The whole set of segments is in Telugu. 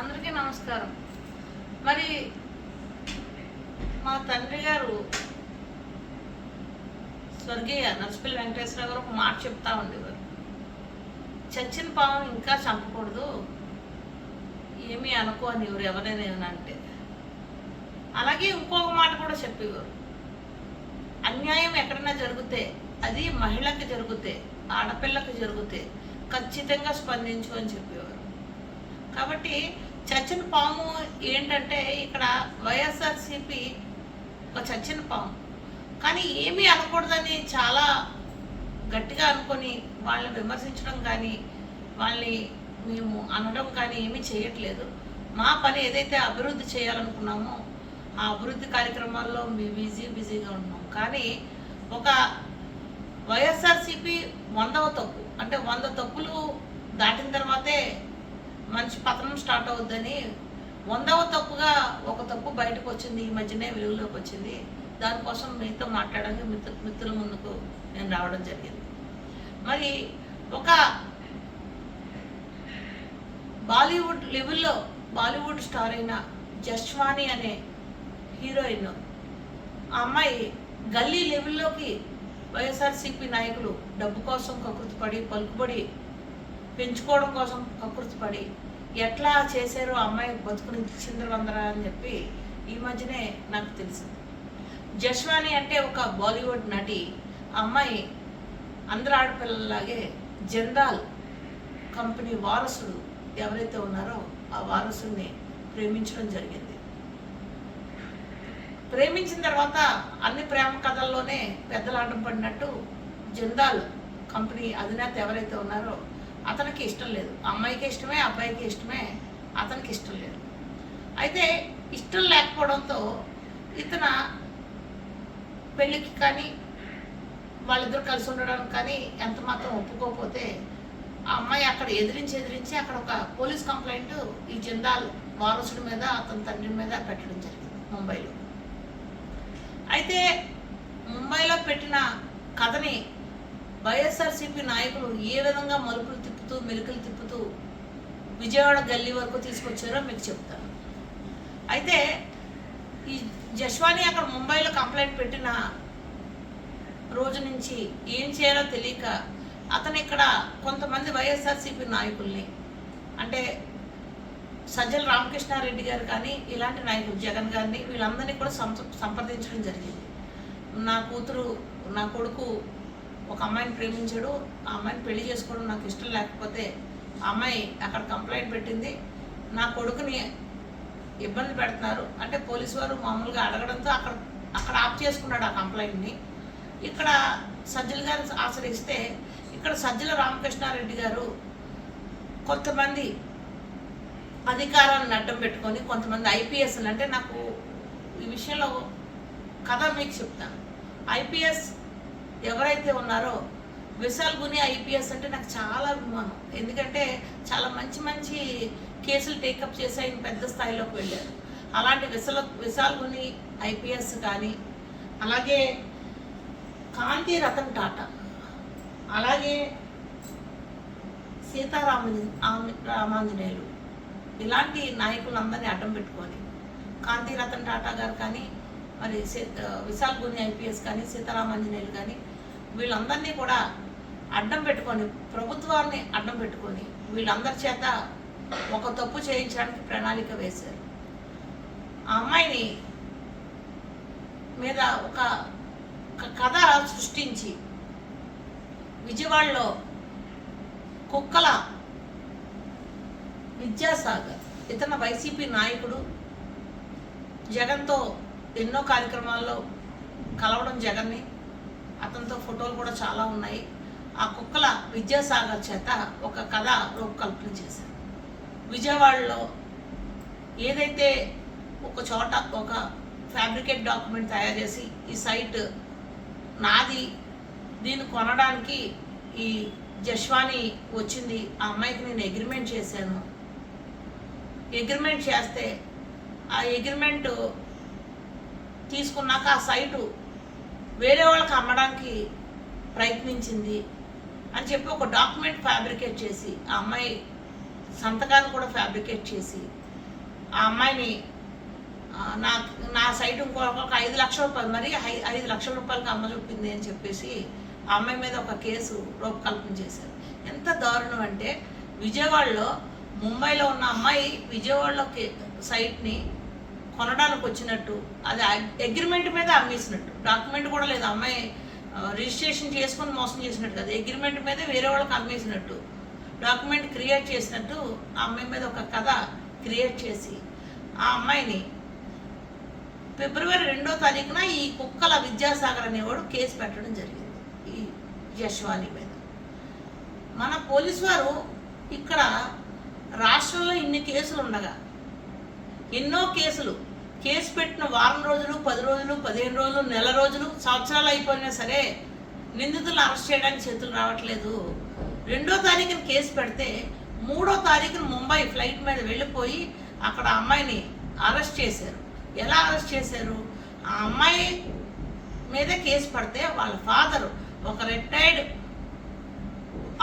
అందరికీ నమస్కారం. మరి మా తండ్రి గారు స్వర్గీయ నర్సిపల్లి వెంకటేశ్వర గారు ఒక మాట చెప్తా ఉండేవారు. చచ్చిన పాము ఇంకా చంపకూడదు. ఏమీ అనుకో అని ఎవరు ఎవరైనా అంటే. అలాగే ఇంకొక మాట కూడా చెప్పేవారు. అన్యాయం ఎక్కడైనా జరిగితే అది మహిళకి జరిగితే ఆడపిల్లకి జరిగితే ఖచ్చితంగా స్పందించు అని చెప్పేవారు. కాబట్టి చచ్చిన పాము ఏంటంటే ఇక్కడ వైఎస్ఆర్సిపి ఒక చచ్చిన పాము. కానీ ఏమీ అనకూడదని చాలా గట్టిగా అనుకొని వాళ్ళని విమర్శించడం కానీ వాళ్ళని మేము అనడం కానీ ఏమీ చేయట్లేదు. మా పని ఏదైతే అభివృద్ధి చేయాలనుకున్నామో ఆ అభివృద్ధి కార్యక్రమాల్లో మేము బిజీ బిజీగా ఉన్నాం. కానీ ఒక వైఎస్ఆర్సిపి వందవ తప్పు అంటే వంద తప్పులు దాటిన తర్వాతే మంచి పతనం స్టార్ట్ అవుద్దని వందవ తప్పుగా ఒక తప్పు బయటకు వచ్చింది ఈ మధ్యనే వెలుగులోకి వచ్చింది. దానికోసం మీతో మాట్లాడడానికి మిత్రు మిత్రుల ముందుకు నేను రావడం జరిగింది. మరి ఒక బాలీవుడ్ లెవెల్లో బాలీవుడ్ స్టార్ అయిన జస్వాని అనే హీరోయిన్ ఆ అమ్మాయి గల్లీ లెవెల్లోకి వైఎస్ఆర్సీపీ నాయకులు డబ్బు కోసం కకృతిపడి పలుకుబడి పెంచుకోవడం కోసం కకృతిపడి ఎట్లా చేశారో అమ్మాయి బతుకుని చిందరవందర అని చెప్పి ఈ మధ్యనే నాకు తెలిసింది. జస్వాని అంటే ఒక బాలీవుడ్ నటి. ఆ అమ్మాయి అందరు ఆడపిల్లలాగే జందాల్ కంపెనీ వారసుడు ఎవరైతే ఉన్నారో ఆ వారసుడిని ప్రేమించడం జరిగింది. ప్రేమించిన తర్వాత అన్ని ప్రేమ కథల్లోనే పెద్దలాటం పడినట్టు జందాల్ కంపెనీ అధినేత ఎవరైతే ఉన్నారో అతనికి ఇష్టం లేదు. అమ్మాయికి ఇష్టమే అబ్బాయికి ఇష్టమే అతనికి ఇష్టం లేదు. అయితే ఇష్టం లేకపోవడంతో ఇతన పెళ్ళికి కానీ వాళ్ళిద్దరు కలిసి ఉండడానికి కానీ ఎంత మాత్రం ఒప్పుకోకపోతే ఆ అమ్మాయి అక్కడ ఎదిరించి ఎదిరించి అక్కడ ఒక పోలీస్ కంప్లైంట్ ఈ జిందాల్ వారసుడి మీద అతని తండ్రి మీద పెట్టడం జరిగింది ముంబైలో. అయితే ముంబైలో పెట్టిన కథని వైఎస్ఆర్సీపీ నాయకులు ఏ విధంగా మలుపులు తిప్పుతూ మెరుకులు తిప్పుతూ విజయవాడ గల్లీ వరకు తీసుకొచ్చారో మీకు చెప్తాను. అయితే ఈ జస్వాని అక్కడ ముంబైలో కంప్లైంట్ పెట్టిన రోజు నుంచి ఏం చేయాలో తెలియక అతను ఇక్కడ కొంతమంది వైఎస్ఆర్సీపీ నాయకుల్ని అంటే సజ్జల రామకృష్ణారెడ్డి గారు కానీ ఇలాంటి నాయకులు జగన్ గారిని వీళ్ళందరినీ కూడా సంప్రదించడం జరిగింది. నా కూతురు నా కొడుకు ఒక అమ్మాయిని ప్రేమించాడు ఆ అమ్మాయిని పెళ్ళి చేసుకోవడం నాకు ఇష్టం లేకపోతే ఆ అమ్మాయి అక్కడ కంప్లైంట్ పెట్టింది. నా కొడుకుని ఇబ్బంది పెడుతున్నారు. అంటే పోలీసు వారు మామూలుగా అడగడంతో అక్కడ అక్కడ ఆఫ్ చేసుకున్నాడు ఆ కంప్లైంట్ని. ఇక్కడ సజ్జల గారు ఆశ్రయిస్తే ఇక్కడ సజ్జల రామకృష్ణారెడ్డి గారు కొంతమంది అధికారాన్ని అడ్డం పెట్టుకొని కొంతమంది ఐపీఎస్లు అంటే నాకు ఈ విషయంలో కథ మీకు చెప్తాను. ఐపీఎస్ ఎవరైతే ఉన్నారో విశాల్ గుని ఐపీఎస్ అంటే నాకు చాలా అభిమానం. ఎందుకంటే చాలా మంచి మంచి కేసులు టేకప్ చేసి ఆయన పెద్ద స్థాయిలోకి వెళ్ళారు. అలాంటి విశాల విశాల్ గుని ఐపీఎస్ కానీ అలాగే కాంతి రతన్ టాటా అలాగే సీతారామ రామాంజనేయులు ఇలాంటి నాయకులందరినీ అడ్డం పెట్టుకొని కాంతి రతన్ టాటా గారు కానీ మరి విశాల్ గుని ఐపీఎస్ కానీ సీతారామాంజనేయులు కానీ వీళ్ళందరినీ కూడా అడ్డం పెట్టుకొని ప్రభుత్వాన్ని అడ్డం పెట్టుకొని వీళ్ళందరి చేత ఒక తప్పు చేయించడానికి ప్రణాళిక వేశారు. ఆ అమ్మాయిని మీద ఒక కథ సృష్టించి విజయవాడలో కుక్కల విద్యాసాగర్ ఇతను వైసీపీ నాయకుడు. జగన్తో ఎన్నో కార్యక్రమాల్లో కలవడం జగన్ని. అతనితో ఫోటోలు కూడా చాలా ఉన్నాయి. ఆ కుక్కల విద్యాసాగర్ చేత ఒక కథ రూపకల్పన చేశారు. విజయవాడలో ఏదైతే ఒక చోట ఒక ఫ్యాబ్రికేట్ డాక్యుమెంట్ తయారు చేసి ఈ సైట్ నాది దీన్ని కొనడానికి ఈ జస్వాని వచ్చింది ఆ అమ్మాయికి నేను అగ్రిమెంట్ చేశాను. అగ్రిమెంట్ చేస్తే ఆ అగ్రిమెంట్ తీసుకున్నాక ఆ సైటు వేరే వాళ్ళకి అమ్మడానికి ప్రయత్నించింది అని చెప్పి ఒక డాక్యుమెంట్ ఫ్యాబ్రికేట్ చేసి ఆ అమ్మాయి సంతకాన్ని కూడా ఫ్యాబ్రికేట్ చేసి ఆ అమ్మాయిని నా నా సైట్ ఇంకొక ఒక ఐదు లక్షల రూపాయలు మరి ఐదు లక్షల రూపాయలకి అమ్మ చూపింది అని చెప్పేసి ఆ అమ్మాయి మీద ఒక కేసు రూపకల్పన చేశారు. ఎంత దారుణం అంటే విజయవాడలో ముంబైలో ఉన్న అమ్మాయి విజయవాడలో సైట్ని కొనడానికి వచ్చినట్టు అది అగ్రిమెంట్ మీద అమ్మేసినట్టు. డాక్యుమెంట్ కూడా లేదు. అమ్మాయి రిజిస్ట్రేషన్ చేసుకొని మోసం చేసినట్టు కదా. అగ్రిమెంట్ మీద వేరే వాళ్ళకి అమ్మేసినట్టు. డాక్యుమెంట్ క్రియేట్ చేసినట్టు ఆ అమ్మాయి మీద ఒక కథ క్రియేట్ చేసి ఆ అమ్మాయిని ఫిబ్రవరి రెండో తారీఖున ఈ కుక్కల విద్యాసాగర్ అనేవాడు కేసు పెట్టడం జరిగింది. ఈ యశ్వాని మీద. మన పోలీసు వారు ఇక్కడ రాష్ట్రంలో ఇన్ని కేసులు ఉండగా ఎన్నో కేసులు కేసు పెట్టిన వారం రోజులు పది రోజులు పదిహేను రోజులు నెల రోజులు సంవత్సరాలు అయిపోయినా సరే నిందితులను అరెస్ట్ చేయడానికి చేతులు రావట్లేదు. రెండో తారీఖున కేసు పెడితే మూడో తారీఖున ముంబై ఫ్లైట్ మీద వెళ్ళిపోయి అక్కడ అమ్మాయిని అరెస్ట్ చేశారు. ఎలా అరెస్ట్ చేశారు? ఆ అమ్మాయి మీద కేసు పడితే వాళ్ళ ఫాదర్ ఒక రిటైర్డ్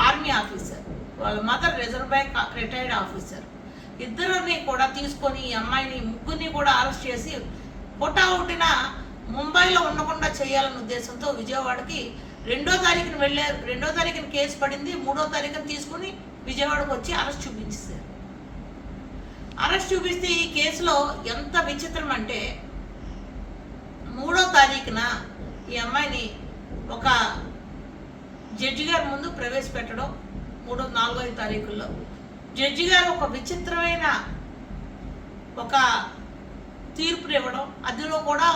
ఆర్మీ ఆఫీసర్ వాళ్ళ mother reserve bank retired officer ఇద్దరిని కూడా తీసుకొని ఈ అమ్మాయిని ముగ్గురిని కూడా అరెస్ట్ చేసి పుట్టావుటిన ముంబైలో ఉండకుండా చేయాలన్న ఉద్దేశంతో విజయవాడకి రెండో తారీఖున వెళ్ళారు రెండో తారీఖున కేసు పడింది మూడో తారీఖున తీసుకుని విజయవాడకు వచ్చి అరెస్ట్ చూపించేశారు. అరెస్ట్ చూపిస్తే ఈ కేసులో ఎంత విచిత్రం అంటే మూడో తారీఖున ఈ అమ్మాయిని ఒక జడ్జి గారి ముందు ప్రవేశపెట్టడం మూడో నాలుగో ఐదు తారీఖుల్లో. జడ్జి గారు ఒక విచిత్రమైన ఒక తీర్పుని ఇవ్వడం అందులో కూడా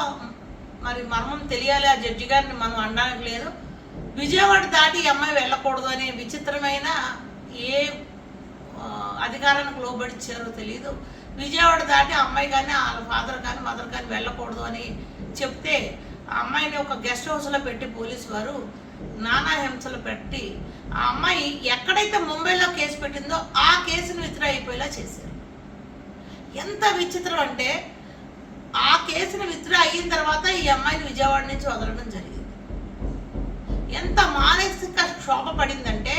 మరి మర్మం తెలియాలి ఆ జడ్జి గారిని మనం అనడానికి లేదు. విజయవాడ దాటి అమ్మాయి వెళ్ళకూడదు అనే విచిత్రమైన ఏ అధికారానికి అధికారానికి లోబడిచ్చారో తెలియదు విజయవాడ దాటి ఆ అమ్మాయి కానీ వాళ్ళ ఫాదర్ కానీ మదర్ కానీ వెళ్ళకూడదు అని చెప్తే ఆ అమ్మాయిని ఒక గెస్ట్ హౌస్లో పెట్టి పోలీసు వారు నానా హింసలు పెట్టి ఆ అమ్మాయి ఎక్కడైతే ముంబైలో కేసు పెట్టిందో ఆ కేసును విత్డ్రా అయిపోయేలా చేశారు. ఎంత విచిత్రం అంటే ఆ కేసును విత్డ్రా అయిన తర్వాత ఈ అమ్మాయిని విజయవాడ నుంచి వదలడం జరిగింది. ఎంత మానసిక క్షోభ పడిందంటే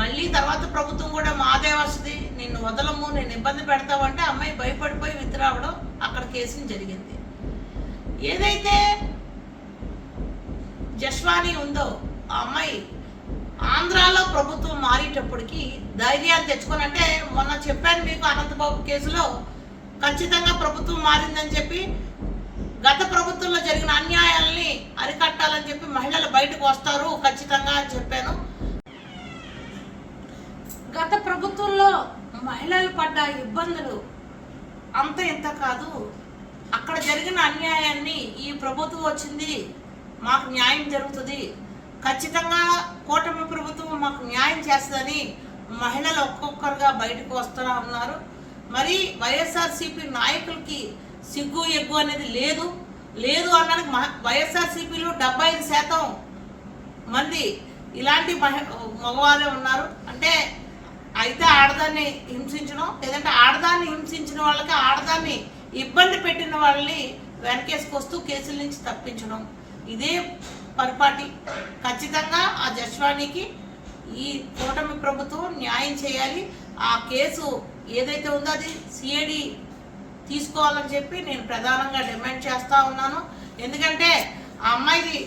మళ్ళీ తర్వాత ప్రభుత్వం కూడా మాదే వస్తుంది నిన్ను వదలము నేను ఇబ్బంది పెడతావు అంటే అమ్మాయి భయపడిపోయి విత్రావడం అక్కడ కేసుని జరిగింది. ఏదైతే జస్వాని ఉందో ఆ అమ్మాయి ఆంధ్రాలో ప్రభుత్వం మారేటప్పటికి ధైర్యాన్ని తెచ్చుకొని అంటే మొన్న చెప్పాను మీకు అనంతబాబు కేసులో ఖచ్చితంగా ప్రభుత్వం మారిందని చెప్పి గత ప్రభుత్వంలో జరిగిన అన్యాయాల్ని అరికట్టాలని చెప్పి మహిళలు బయటకు వస్తారు ఖచ్చితంగా అని చెప్పాను. గత ప్రభుత్వంలో మహిళలు పడ్డ ఇబ్బందులు అంత ఇంత కాదు. అక్కడ జరిగిన అన్యాయాన్ని ఈ ప్రభుత్వం వచ్చింది మాకు న్యాయం జరుగుతుంది. ఖచ్చితంగా కూటమి ప్రభుత్వం మాకు న్యాయం చేస్తుందని మహిళలు ఒక్కొక్కరుగా బయటకు వస్తూనే ఉన్నారు. మరి వైఎస్ఆర్సీపీ నాయకులకి సిగ్గు ఎగ్గు అనేది లేదు. లేదు అన్నది వైఎస్ఆర్సీపీలో డెబ్బై ఐదు శాతం మంది ఇలాంటి మగవారే ఉన్నారు. అంటే అయితే ఆడదాన్ని హింసించడం లేదంటే ఆడదాన్ని హింసించిన వాళ్ళకి ఆడదాన్ని ఇబ్బంది పెట్టిన వాళ్ళని వెనకేసుకొస్తూ కేసుల నుంచి తప్పించడం. ఇదే పరిపాటి. ఖచ్చితంగా ఆ జస్వానికి ఈ కూటమి ప్రభుత్వం న్యాయం చేయాలి. ఆ కేసు ఏదైతే ఉందో అది సిఐడి తీసుకోవాలని చెప్పి నేను ప్రధానంగా డిమాండ్ చేస్తూ ఉన్నాను. ఎందుకంటే ఆ అమ్మాయిది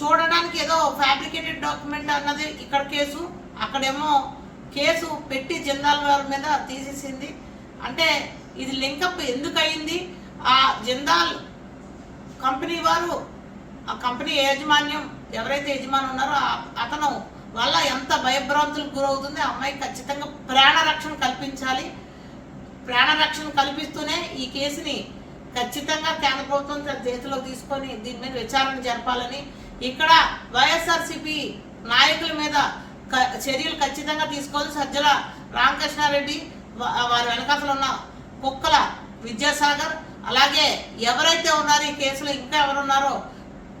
చూడడానికి ఏదో ఫ్యాబ్రికేటెడ్ డాక్యుమెంట్ అన్నది ఇక్కడ కేసు అక్కడేమో కేసు పెట్టి జిందాల్ వారి మీద తీసేసింది. అంటే ఇది లింకప్ ఎందుకు అయింది ఆ జిందాల్ కంపెనీ వారు ఆ కంపెనీ యాజమాన్యం ఎవరైతే యజమాని ఉన్నారో అతను వల్ల ఎంత భయభ్రాంతులకు గురవుతుంది ఆ అమ్మాయి ఖచ్చితంగా ప్రాణరక్షణ కల్పించాలి. ప్రాణ రక్షణ కల్పిస్తూనే ఈ కేసుని ఖచ్చితంగా కేంద్ర ప్రభుత్వం తన చేతిలో తీసుకొని దీని మీద విచారణ జరపాలని ఇక్కడ వైఎస్ఆర్సిపి నాయకుల మీద క- చర్యలు ఖచ్చితంగా తీసుకోవాలి. సజ్జల రామకృష్ణారెడ్డి వారి వెనకాతలు ఉన్న కుక్కల విద్యాసాగర్ అలాగే ఎవరైతే ఉన్నారో ఈ కేసులో ఇంకా ఎవరున్నారో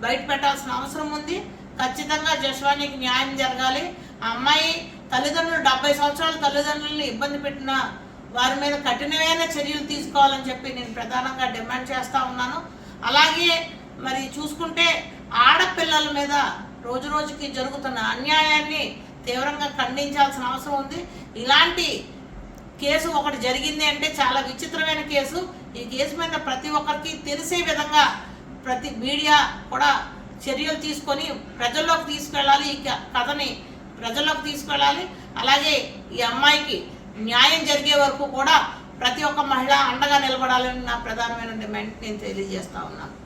బయట పెట్టాల్సిన అవసరం ఉంది. ఖచ్చితంగా జస్వానికి న్యాయం జరగాలి. ఆ అమ్మాయి తల్లిదండ్రులు డెబ్బై సంవత్సరాల తల్లిదండ్రులను ఇబ్బంది పెట్టిన వారి మీద కఠినమైన చర్యలు తీసుకోవాలని చెప్పి నేను ప్రధానంగా డిమాండ్ చేస్తూ ఉన్నాను. అలాగే మరి చూసుకుంటే ఆడపిల్లల మీద రోజు రోజుకి జరుగుతున్న అన్యాయాన్ని తీవ్రంగా ఖండించాల్సిన అవసరం ఉంది. ఇలాంటి కేసు ఒకటి జరిగింది అంటే చాలా విచిత్రమైన కేసు. ఈ కేసు మీద ప్రతి ఒక్కరికి తెలిసే విధంగా ప్రతి మీడియా కూడా చర్యలు తీసుకొని ప్రజల్లోకి తీసుకెళ్ళాలి. ఈ క- కథని ప్రజల్లోకి తీసుకెళ్ళాలి. అలాగే ఈ అమ్మాయికి న్యాయం జరిగే వరకు కూడా ప్రతి ఒక్క మహిళ అండగా నిలబడాలని నా ప్రధానమైన డిమాండ్ నేను తెలియజేస్తా ఉన్నాను.